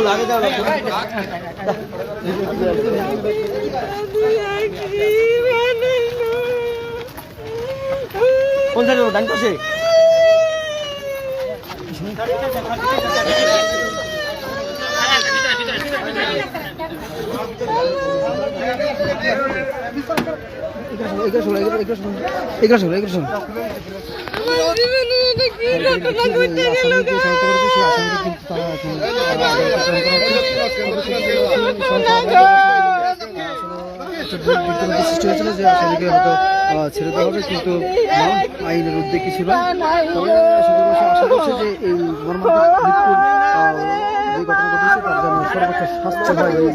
ফুল আগে দাও কোন সাইডে ডান পাশে এগুলো শোনো এগুলো শোনো? সৃষ্টি হয়েছিল যে আসামিকে হয়তো ছেড়ে দেওয়া হবে কিন্তু আইনের উদ্যোগী ছিল তবে আশা যে এই মর্মান্তিক যে ঘটনা ঘটেছে হয় এই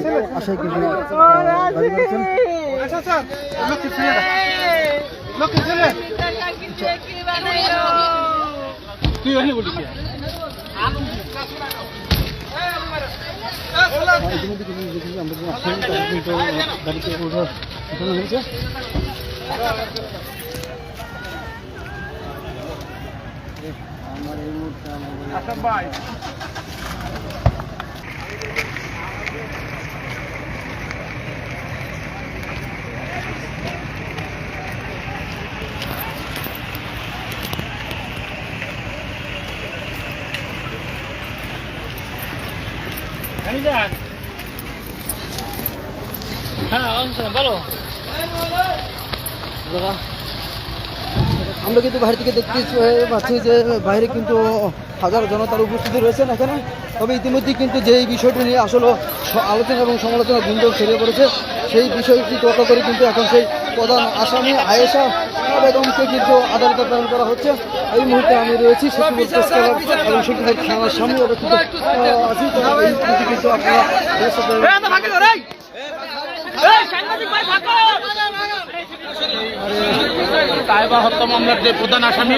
ইতিমধ্যে কিন্তু দেখি আমরা যে আসামি তারা কিন্তু আহ, গাড়িতে ওঠার ঘটনা হয়েছে আমরা কিন্তু বাইরে থেকে দেখতে পাচ্ছি যে বাইরে কিন্তু হাজার জনতার উপস্থিতি রয়েছেন এখানে। তবে ইতিমধ্যে কিন্তু যে বিষয়টি নিয়ে আসলে আলোচনা এবং সমালোচনা গুঞ্জন ছড়িয়ে পড়েছে, সেই বিষয়টি তোয়াক্কা করে কিন্তু এখন সেই প্রধান আসামি আয়েশা বেগমকে কিন্তু আদালতে প্রেরণ করা হচ্ছে। এই মুহূর্তে আমি রয়েছি এবং সচিবের থানার সামনে আছি কিন্তু আপনারা তাইবা হত্যা মামলার যে প্রধান আসামি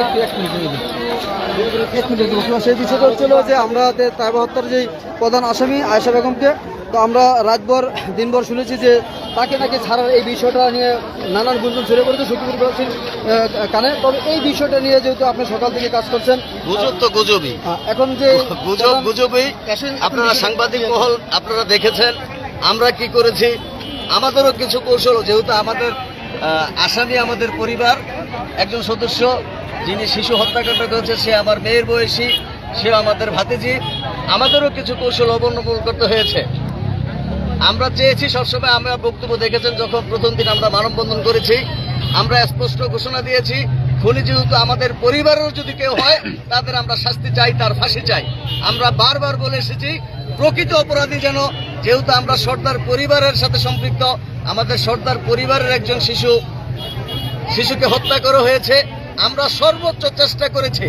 এক মিনিট সেই বিষয়টা হচ্ছিল যে আমরা তাইবা হত্যার যে প্রধান আসামি আয়েশা বেগমকে তো আমরা রাতভর দিনভর শুনেছি যে তাকে নাকি ছাড়ার এই বিষয়টা নিয়ে নানান গুঞ্জন ছড়িয়ে পড়েছে সকিবুর বলছেন কানে তবে এই বিষয়টা নিয়ে যেহেতু আপনি সকাল থেকে কাজ করছেন গুজব তো গুজবই। এখন যে গুজব গুজবই আপনারা সাংবাদিক মহল আপনারা দেখেছেন আমরা কি করেছি? আমাদেরও কিছু কৌশল যেহেতু আমাদের আসামি আমাদের পরিবার একজন সদস্য যিনি শিশু হত্যাকাণ্ড করেছে, সে আমার মেয়ের বয়সী সে আমাদের ভাতিজি। আমাদেরও কিছু কৌশল অবলম্বন করতে হয়েছে। আমরা চেয়েছি, সবসময় আমরা বক্তব্য দেখেছেন, যখন প্রথম দিন আমরা মানববন্ধন করেছি, আমরা স্পষ্ট ঘোষণা দিয়েছি, খুনি যেহেতু আমাদের পরিবারেরও যদি কেউ হয়, তাদের আমরা শাস্তি চাই, তার ফাঁসি চাই। আমরা বারবার বলে এসেছি, প্রকৃত অপরাধী যেন, যেহেতু আমরা সর্দার পরিবারের সাথে সম্পৃক্ত, আমাদের সর্দার পরিবারের একজন শিশু শিশুকে হত্যা করা হয়েছে, আমরা সর্বোচ্চ চেষ্টা করেছি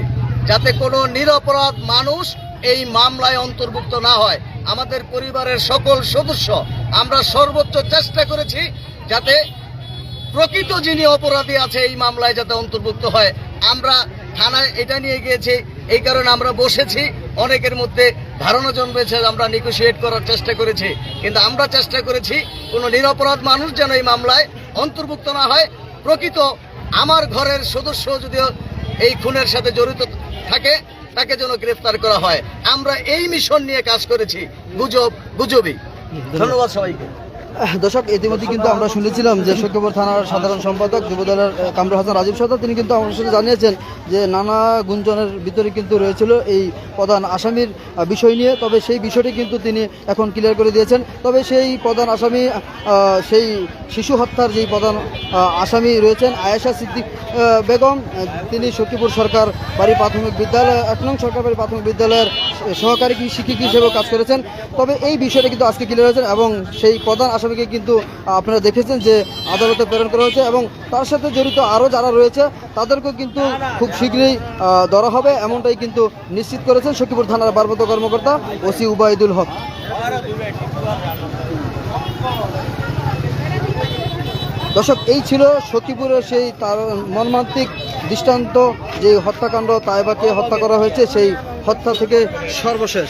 যাতে কোনো নিরপরাধ মানুষ এই মামলায় অন্তর্ভুক্ত না হয়। আমাদের পরিবারের সকল সদস্য, আমরা সর্বোচ্চ চেষ্টা করেছি যাতে প্রকৃত যিনি অপরাধী আছে এই মামলায় যাতে অন্তর্ভুক্ত হয়। আমরা থানায় এটা নিয়ে গিয়েছি, এই কারণে আমরা বসেছি। অনেকের মধ্যে ধারণা জন্মেছে আমরা নিগোসিয়েট করার চেষ্টা করেছি, কিন্তু আমরা চেষ্টা করেছি কোনো নিরপরাধ মানুষ যেন এই মামলায় অন্তর্ভুক্ত না হয়। প্রকৃত আমার ঘরের সদস্য যদিও এই খুনের সাথে জড়িত থাকে, তাকে যেন গ্রেফতার করা হয়। আমরা এই মিশন নিয়ে কাজ করেছি। গুজব, গুজবই। ধন্যবাদ সবাইকে। দর্শক, ইতিমধ্যে কিন্তু আমরা শুনেছিলাম যে সখীপুর থানার সাধারণ সম্পাদক যুবদলের কামরুল হাসান রাজীব সর্দার তিনি কিন্তু আমাদের সাথে জানিয়েছেন যে নানা গুঞ্জনের ভিতরে কিন্তু রয়েছিল এই প্রধান আসামির বিষয় নিয়ে। তবে সেই বিষয়টি কিন্তু তিনি এখন ক্লিয়ার করে দিয়েছেন। তবে সেই প্রধান আসামি সেই শিশু হত্যার যেই প্রধান আসামি রয়েছেন আয়েশা সিদ্দিক বেগম, তিনি সখীপুর সরকার বাড়ি প্রাথমিক বিদ্যালয়, এক নং সরকার বাড়ি প্রাথমিক বিদ্যালয়ের সহকারী শিক্ষিকা হিসেবেও কাজ করেছেন। তবে এই বিষয়টা কিন্তু আজকে ক্লিয়ার হয়েছেন এবং সেই প্রধান আসামি আসামিকে কিন্তু আপনারা দেখেছেন যে আদালতে প্রেরণ করা হয়েছে এবং তার সাথে জড়িত আরও যারা রয়েছে, তাদেরকেও কিন্তু খুব শীঘ্রই ধরা হবে এমনটাই কিন্তু নিশ্চিত করেছেন সখীপুর থানার ভারপ্রাপ্ত কর্মকর্তা ওসি উবায়দুল হক। দর্শক, এই ছিল সখীপুরের সেই তার মর্মান্তিক দৃষ্টান্ত, যে হত্যাকাণ্ড তাইবাকে হত্যা করা হয়েছে, সেই হত্যা থেকে সর্বশেষ।